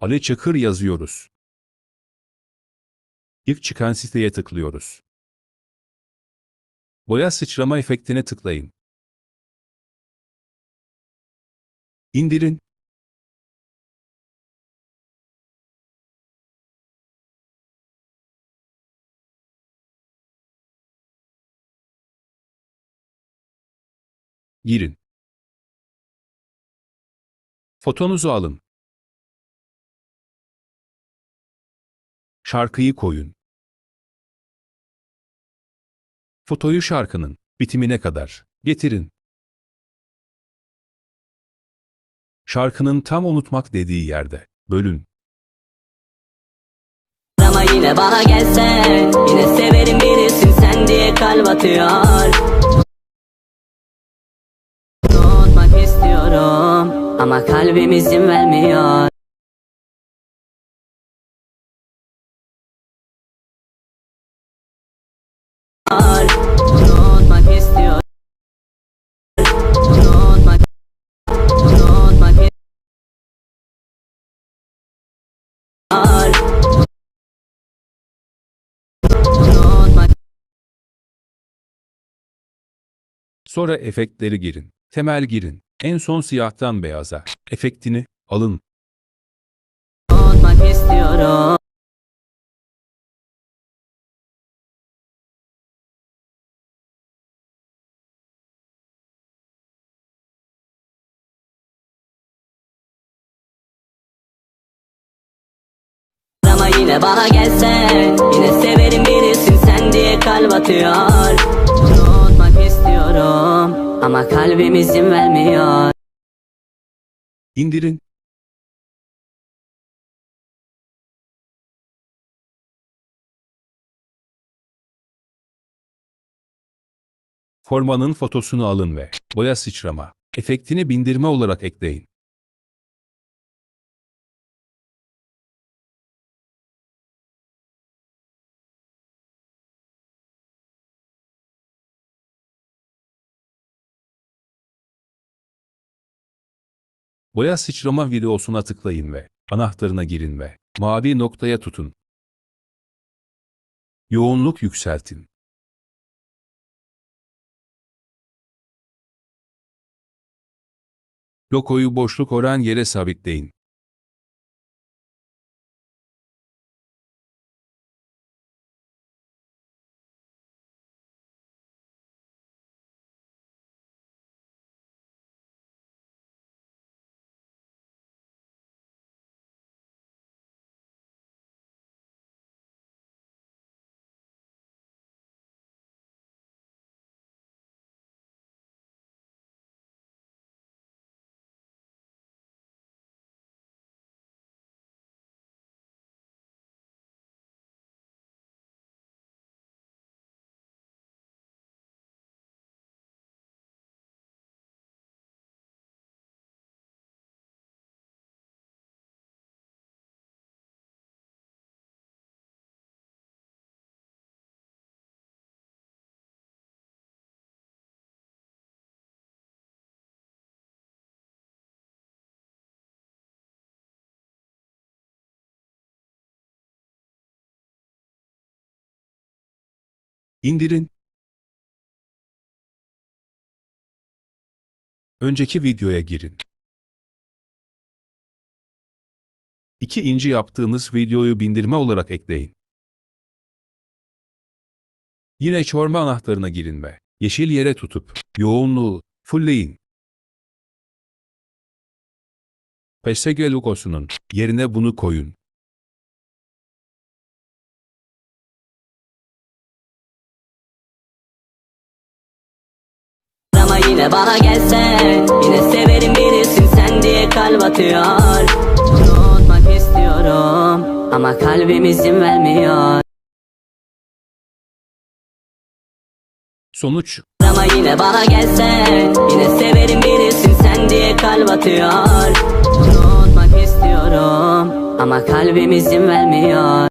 Ali Çakır yazıyoruz. İlk çıkan siteye tıklıyoruz. Boya sıçrama efektine tıklayın. İndirin. Girin. Fotonuzu alın. Şarkıyı koyun. Fotoyu şarkının bitimine kadar getirin. Şarkının tam unutmak dediği yerde bölün. Ama yine bana gelsen Yine severim bilirsin sen diye kalp atıyor Unutmak istiyorum Ama kalbim izin vermiyor Sonra efektleri girin. Temel girin. En son siyahtan beyaza. Efektini alın. unutmak istiyorum yine bana gelsen Yine severim bilirsin sen diye kalp atıyor istiyorum Ama kalbim izin vermiyor İndirin. Formanın fotosunu alın ve boya sıçrama efektini bindirme olarak ekleyin. Boya sıçrama videosuna tıklayın ve anahtarına girin ve mavi noktaya tutun. Yoğunluk yükseltin. Lokoyu boşluk oran yere sabitleyin. İndirin. Önceki videoya girin. İki inci yaptığınız videoyu bindirme olarak ekleyin. Yine çorba anahtarına girin ve yeşil yere tutup yoğunluğu fullleyin. PSG logosunun yerine bunu koyun. Yine bana gelsen Yine severim bilirsin sen diye kalp atıyor. Unutmak istiyorum Ama kalbim izin vermiyor. Sonuç. Ama yine bana gelsen Yine severim bilirsin sen diye kalp atıyor. Unutmak istiyorum Ama kalbim izin vermiyor